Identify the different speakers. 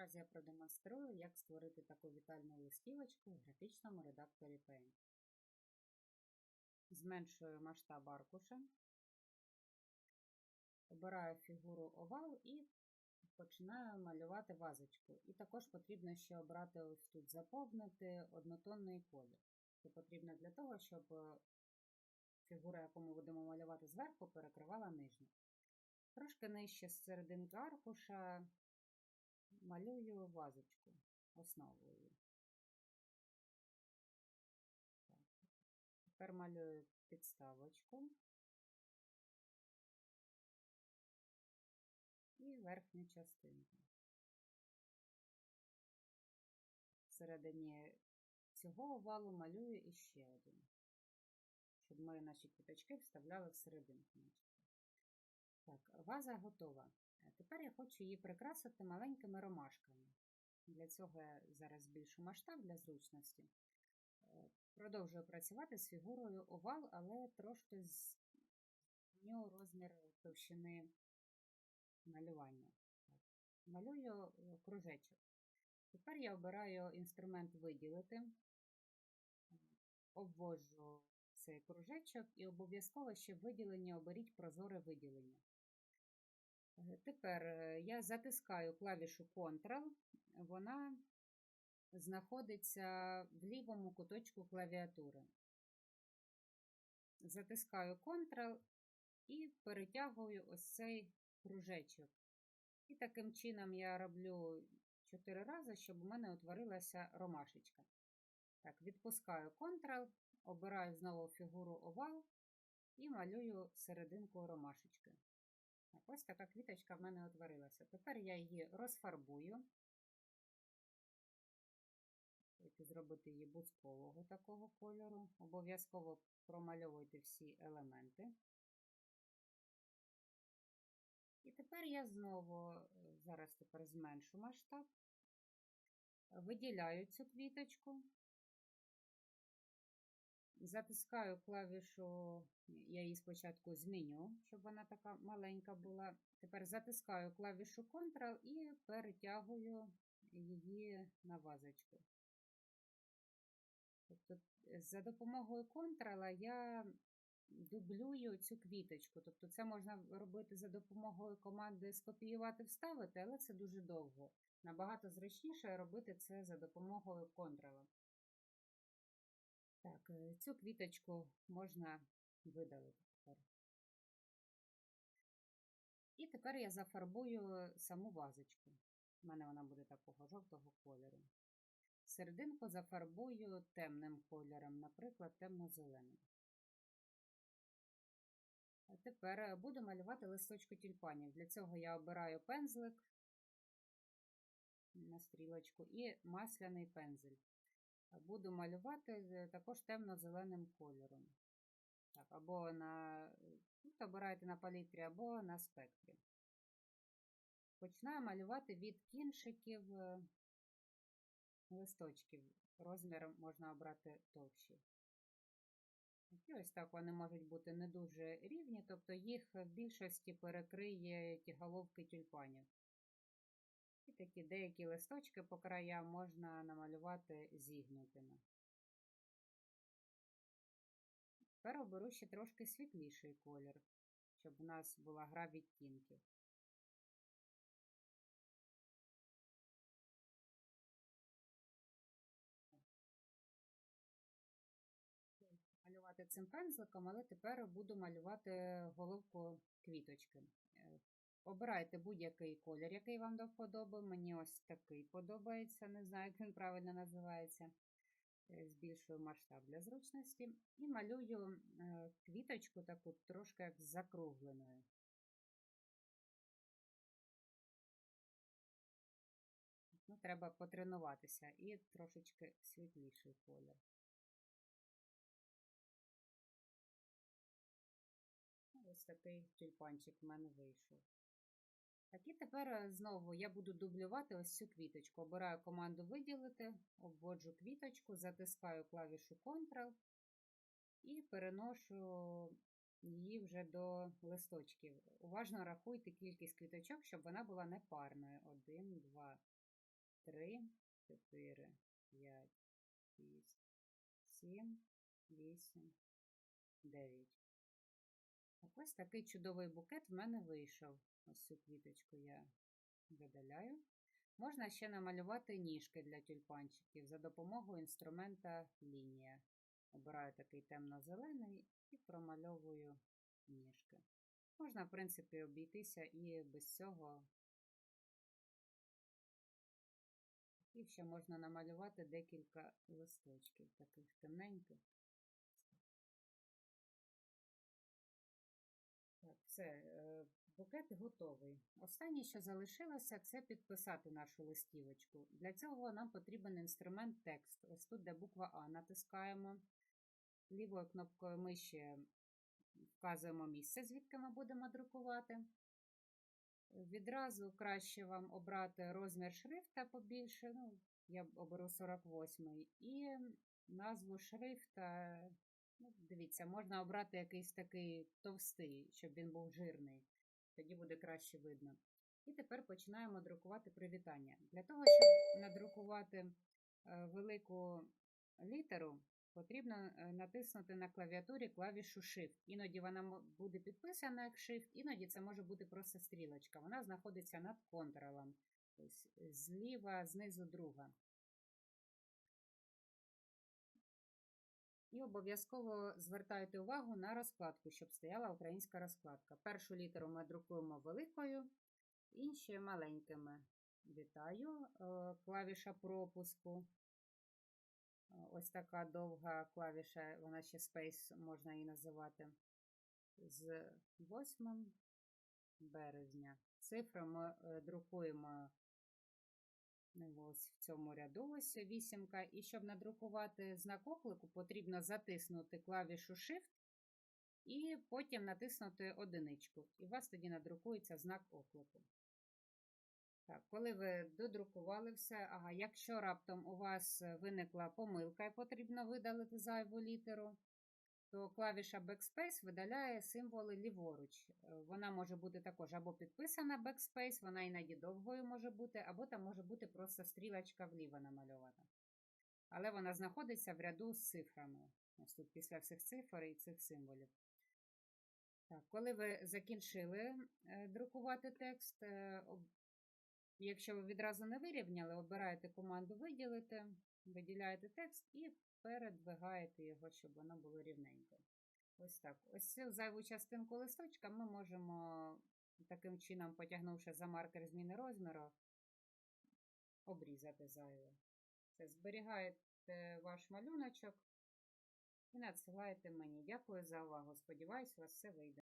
Speaker 1: Зараз я продемонструю, як створити таку вітальну листівочку в графічному редакторі Paint. Зменшую масштаб аркуша, обираю фігуру овал і починаю малювати вазочку. І також потрібно ще обрати ось тут заповнити однотонний колір. Це потрібно для того, щоб фігура, яку ми будемо малювати зверху, перекривала нижню. Трошки нижче з серединки аркуша малюю вазочку основою. Тепер малюю підставочку і верхню частинку. Всередині цього овалу малюю іще один, щоб ми наші квіточки вставляли всерединку. Так, ваза готова. Тепер я хочу її прикрасити маленькими ромашками. Для цього я зараз збільшу масштаб для зручності. Е, продовжую працювати з фігурою овал, але трошки зміню розмір товщини малювання. Малюю е, кружечок. Тепер я обираю інструмент виділити, обвожу цей кружечок і обов'язково ще виділення оберіть прозоре виділення. Е, тепер е, я затискаю клавішу Ctrl, вона знаходиться в лівому куточку клавіатури. Затискаю Ctrl і перетягую ось цей кружечок. І таким чином я роблю 4 рази, щоб у мене утворилася ромашечка. Так, відпускаю Ctrl, обираю знову фігуру овал і малюю серединку ромашечки. Ось така квіточка в мене утворилася. Тепер я її розфарбую. Хочу зробити її бузкового такого кольору. Обов'язково промальовуйте всі елементи. І тепер я знову, е, зараз тепер зменшу масштаб, виділяю цю квіточку, затискаю клавішу я її спочатку зміню, щоб вона така маленька була. Тепер затискаю клавішу Ctrl і перетягую її на вазочку. Тобто, за допомогою Ctrl я дублюю цю квіточку. Тобто, це можна робити за допомогою команди скопіювати, вставити, але це дуже довго. Набагато зручніше робити це за допомогою Ctrl. Так, е, цю квіточку можна видалити тепер. І тепер я зафарбую саму вазочку. У мене вона буде такого жовтого кольору. Серединку зафарбую темним кольором, наприклад, темно-зеленим. А тепер буду малювати листочку тюльпанів. Для цього я обираю пензлик на стрілочку і масляний пензель. Буду малювати е, також темно-зеленим кольором. Так, Або на, тут обирайте на палітрі, або на спектрі. Починаю малювати від кінчиків е, листочків. Розмір можна обрати товщий. І ось так вони можуть бути не дуже рівні, тобто їх в більшості перекриє ті головки тюльпанів. Такі деякі листочки по краям можна намалювати зігнутими. Тепер оберу ще трошки світліший колір, щоб у нас була гра відтінків. Малювати цим пензликом, але тепер буду малювати головку квіточки. Обирайте будь-який колір, який вам до вподоби. Мені ось такий подобається, не знаю, як він правильно називається. Е, збільшую масштаб для зручності і малюю е, квіточку таку трошки як закругленою. Ну, Треба потренуватися і трошечки світліший колір. Ось такий тюльпанчик в мене вийшов. Так, і тепер е, знову я буду дублювати ось цю квіточку. Обираю команду виділити, обводжу квіточку, затискаю клавішу Ctrl і переношу її вже до листочків. Уважно рахуйте кількість квіточок, щоб вона була непарною. Один, два, 3, 4, 5, 6, 7, 8, 9. Ось такий чудовий букет в мене вийшов. Ось цю квіточку я видаляю. Можна ще намалювати ніжки для тюльпанчиків за допомогою інструмента лінія. Обираю такий темно-зелений і промальовую ніжки. Можна, в принципі, обійтися і без цього. І ще можна намалювати декілька листочків, таких темненьких. Так, все, е, букет готовий. Останнє, що залишилося, це підписати нашу листівочку. Для цього нам потрібен інструмент текст. Ось тут, де буква А натискаємо. Лівою кнопкою миші вказуємо місце, звідки ми будемо друкувати. Відразу краще вам обрати розмір шрифта побільше. Ну, я оберу 48 і назву шрифта. Ну, дивіться, можна обрати якийсь такий товстий, щоб він був жирний. Тоді буде краще видно. І тепер починаємо друкувати привітання. Для того, щоб надрукувати е, велику літеру, потрібно е, натиснути на клавіатурі клавішу Shift. Іноді вона буде підписана як Shift, іноді це може бути просто стрілочка. Вона знаходиться над контролем. Ось зліва, знизу друга. І обов'язково звертайте увагу на розкладку, щоб стояла українська розкладка. Першу літеру ми друкуємо великою, інші маленькими. Вітаю. Е, Клавіша пропуску. Е, Ось така довга клавіша, вона ще Space можна її називати. З 8 березня. Цифри ми е, друкуємо Ось в цьому ряду ось вісімка. І щоб надрукувати знак оклику, потрібно затиснути клавішу Shift і потім натиснути одиничку. І у вас тоді надрукується знак оклику. Так, коли ви додрукували все, ага, якщо раптом у вас виникла помилка і потрібно видалити зайву літеру, то клавіша Backspace видаляє символи ліворуч. Е, Вона може бути також або підписана Backspace, вона іноді довгою може бути, або там може бути просто стрілочка вліво намальована. Але вона знаходиться в ряду з цифрами. Ось тут після всіх цифр і цих символів. Так, коли ви закінчили е, друкувати текст, е, якщо ви відразу не вирівняли, обираєте команду виділити, виділяєте текст і передвигаєте його, щоб воно було рівненько. Ось так. Ось цю зайву частинку листочка ми можемо таким чином, потягнувши за маркер зміни розміру, обрізати зайве. Це зберігаєте ваш малюночок і надсилаєте мені. Дякую за увагу. Сподіваюсь, у вас все вийде.